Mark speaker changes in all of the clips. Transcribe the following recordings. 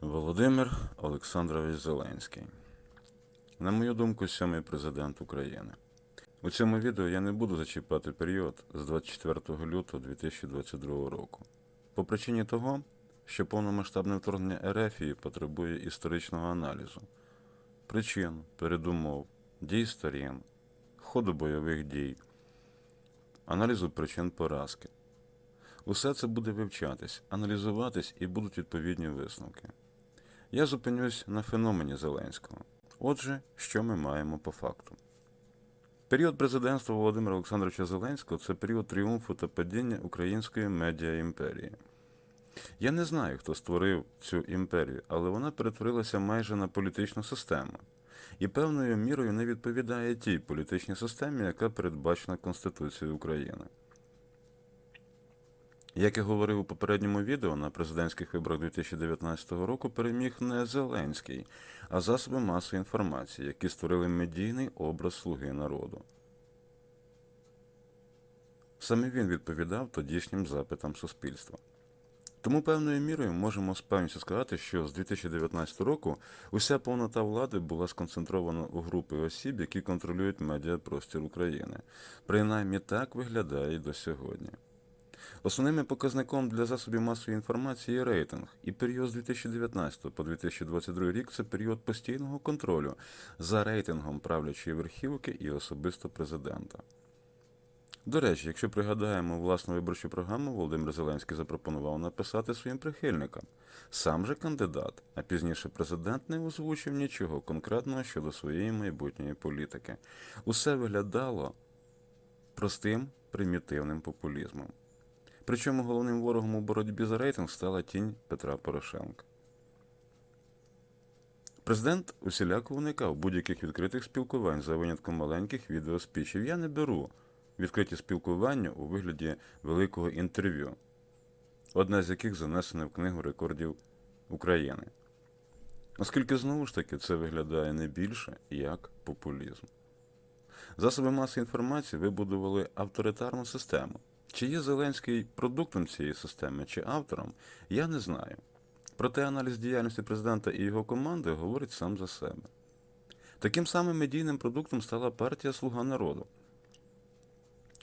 Speaker 1: Володимир Олександрович Зеленський. На мою думку, сьомий президент України. У цьому відео я не буду зачіпати період з 24 лютого 2022 року. По причині того, що повномасштабне вторгнення РФ потребує історичного аналізу, причин, передумов, дій сторін, ходу бойових дій, аналізу причин поразки. Усе це буде вивчатись, аналізуватись і будуть відповідні висновки. Я зупинюсь на феномені Зеленського. Отже, що ми маємо по факту? Період президентства Володимира Олександровича Зеленського це період тріумфу та падіння української медіа імперії. Я не знаю, хто створив цю імперію, але вона перетворилася майже на політичну систему і певною мірою не відповідає тій політичній системі, яка передбачена Конституцією України. Як я говорив у попередньому відео, на президентських виборах 2019 року переміг не Зеленський, а засоби масової інформації, які створили медійний образ слуги народу. Саме він відповідав тодішнім запитам суспільства. Тому певною мірою можемо з певністю сказати, що з 2019 року уся повнота влади була сконцентрована у групи осіб, які контролюють медіапростір України. Принаймні так виглядає і до сьогодні. Основним показником для засобів масової інформації є рейтинг, і період з 2019 по 2022 рік це період постійного контролю за рейтингом правлячої верхівки і особисто президента. До речі, якщо пригадаємо власну виборчу програму, Володимир Зеленський запропонував написати своїм прихильникам. Сам же кандидат, а пізніше президент не озвучив нічого конкретного щодо своєї майбутньої політики. Усе виглядало простим примітивним популізмом. Причому головним ворогом у боротьбі за рейтинг стала тінь Петра Порошенка. Президент усіляко уникав будь-яких відкритих спілкувань за винятком маленьких відеоспічів. Я не беру відкриті спілкування у вигляді великого інтерв'ю, одне з яких занесене в книгу рекордів України. Оскільки знову ж таки це виглядає не більше як популізм. Засоби масової інформації вибудували авторитарну систему. Чи є Зеленський продуктом цієї системи чи автором, я не знаю. Проте аналіз діяльності президента і його команди говорить сам за себе. Таким самим медійним продуктом стала партія Слуга народу.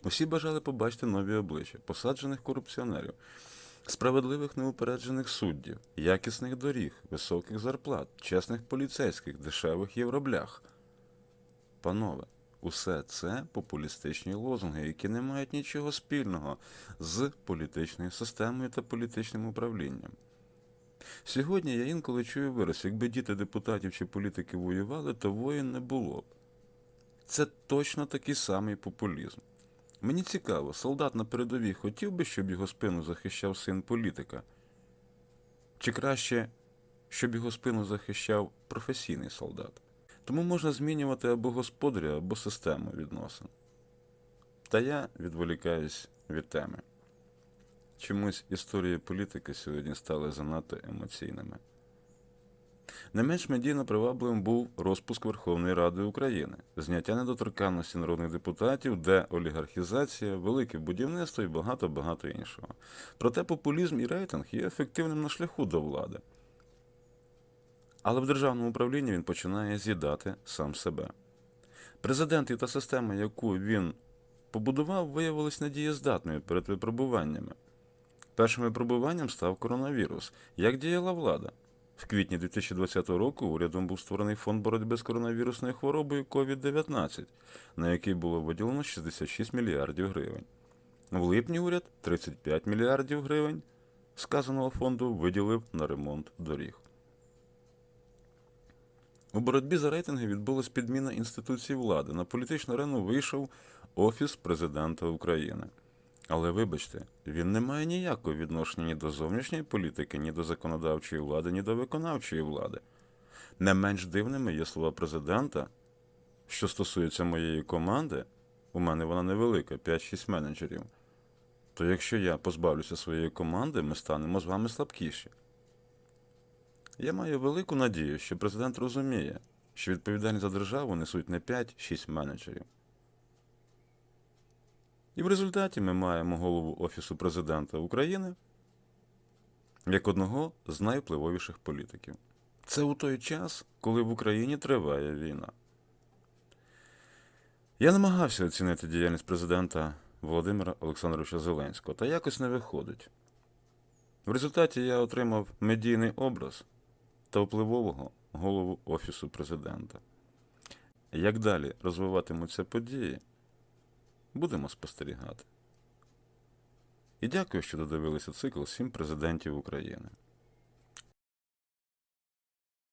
Speaker 1: Усі бажали побачити нові обличчя, посаджених корупціонерів, справедливих неупереджених суддів, якісних доріг, високих зарплат, чесних поліцейських, дешевих євроблях. Панове, Усе це популістичні лозунги, які не мають нічого спільного з політичною системою та політичним управлінням. Сьогодні я інколи чую вираз, якби діти депутатів чи політики воювали, то воїн не було б. Це точно такий самий популізм. Мені цікаво, солдат на передовій хотів би, щоб його спину захищав син політика? Чи краще, щоб його спину захищав професійний солдат? Тому можна змінювати або господаря, або систему відносин. Та я відволікаюсь від теми. Чомусь історії політики сьогодні стали занадто емоційними. Не менш медійно привабливим був розпуск Верховної Ради України, зняття недоторканності народних депутатів, деолігархізація, велике будівництво і багато-багато іншого. Проте популізм і рейтинг є ефективним на шляху до влади. Але в державному управлінні він починає з'їдати сам себе. Президент і та система, яку він побудував, виявилась недієздатною перед випробуваннями. Першим випробуванням став коронавірус. Як діяла влада? В квітні 2020 року урядом був створений фонд боротьби з коронавірусною хворобою COVID-19, на який було виділено 66 мільярдів гривень. В липні уряд 35 мільярдів гривень сказаного фонду виділив на ремонт доріг. У боротьбі за рейтинги відбулась підміна інституцій влади. На політичну арену вийшов Офіс президента України. Але вибачте, він не має ніякого відношення ні до зовнішньої політики, ні до законодавчої влади, ні до виконавчої влади. Не менш дивними є слова президента, що стосується моєї команди, у мене вона невелика, 5-6 менеджерів. То якщо я позбавлюся своєї команди, ми станемо з вами слабкіші. Я маю велику надію, що президент розуміє, що відповідальність за державу несуть не 5-6 менеджерів. І в результаті ми маємо голову Офісу президента України, як одного з найвпливовіших політиків. Це у той час, коли в Україні триває війна. Я намагався оцінити діяльність президента Володимира Олександровича Зеленського, та якось не виходить. В результаті я отримав медійний образ та впливового голову Офісу президента. Як далі розвиватимуться події, будемо спостерігати. І дякую, що додивилися цикл «Сім президентів України.